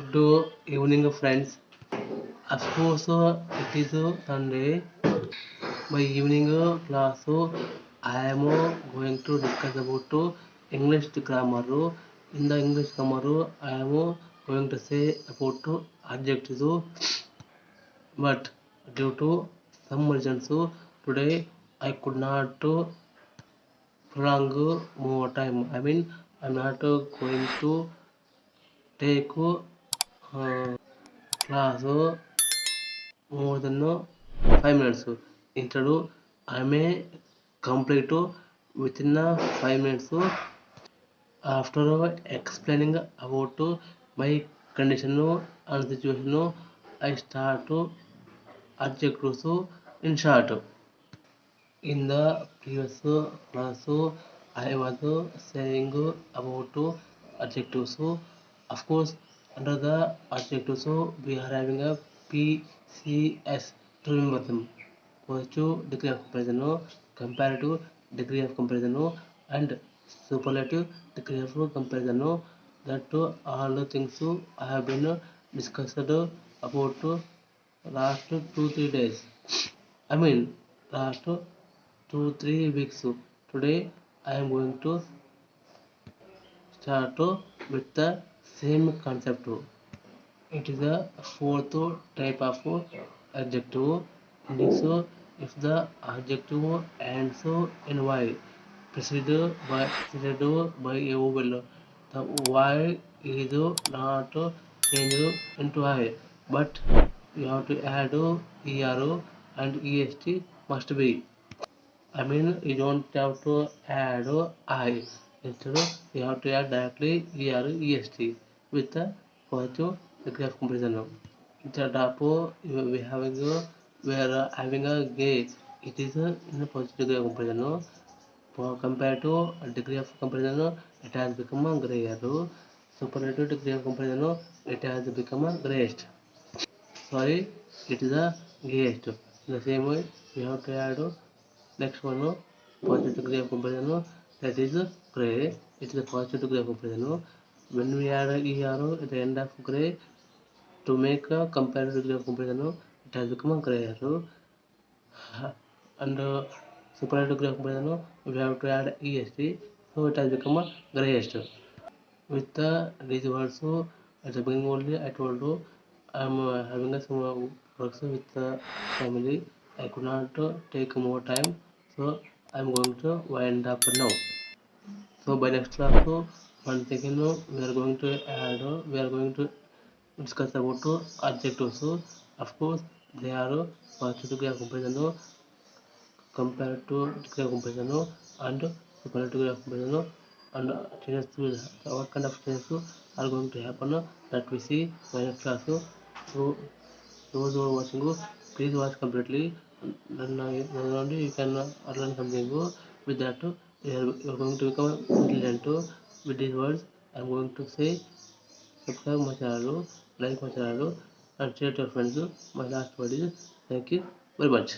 Good evening friends. Of course it is Sunday. By evening class I am going to discuss about English grammar. In the English grammar I am going to say about adjectives, but due to some urgency today I could not prolong more time. I mean I am not going to take class ಅದನ್ನು 5 minutes ಇಂಥದ್ದು I may complete within 5 minutes after explaining about my condition and situation. I start to object in short. In the previous class I was saying about adjectives. Of course under the objective so we are having a PCS to remember them positive degree of comparison no comparative degree of comparison no and superlative degree of comparison no that uh, all the things I have been discussed about uh, last two three days I mean last two three weeks today I am going to start with the same concept too. It is the fourth type of adjective. And so if the adjective ends in y preceded by preceded by a vowel, the y is not changed into i, but you have to add er and est must be. I mean you don't have to add i instead you have to add directly er est. with the positive aircraft comparison of The dapo we having a we are having a gauge. It is a, in a positive degree of comparison For compared to a degree of comparison it has become a gray arrow. Superlative degree of comparison it has become a grayest. Sorry, it is a grayest. In the same way, we have add next one positive degree of comparison that is gray. It is a positive degree of comparison when we add an ERO at the end of gray to make a comparative comparison it has become a gray arrow and uh, superlative gray comparison we have to add EST so it has become a gray arrow with the results so at the beginning only I told you i uh, having a some works with the family I could not uh, take more time so i am going to wind up now so by next class so one second we are going to add we are going to discuss about two adjectives so of course they are first degree of comparison compared to degree of comparison and second degree of comparison and changes to so what kind of changes are going to happen that we see in the class so those who are watching please watch completely then only you can learn something with that you are going to become intelligent within words I'm going to say subscribe my channel, like my channel and share to your friends. My last word is thank you very much.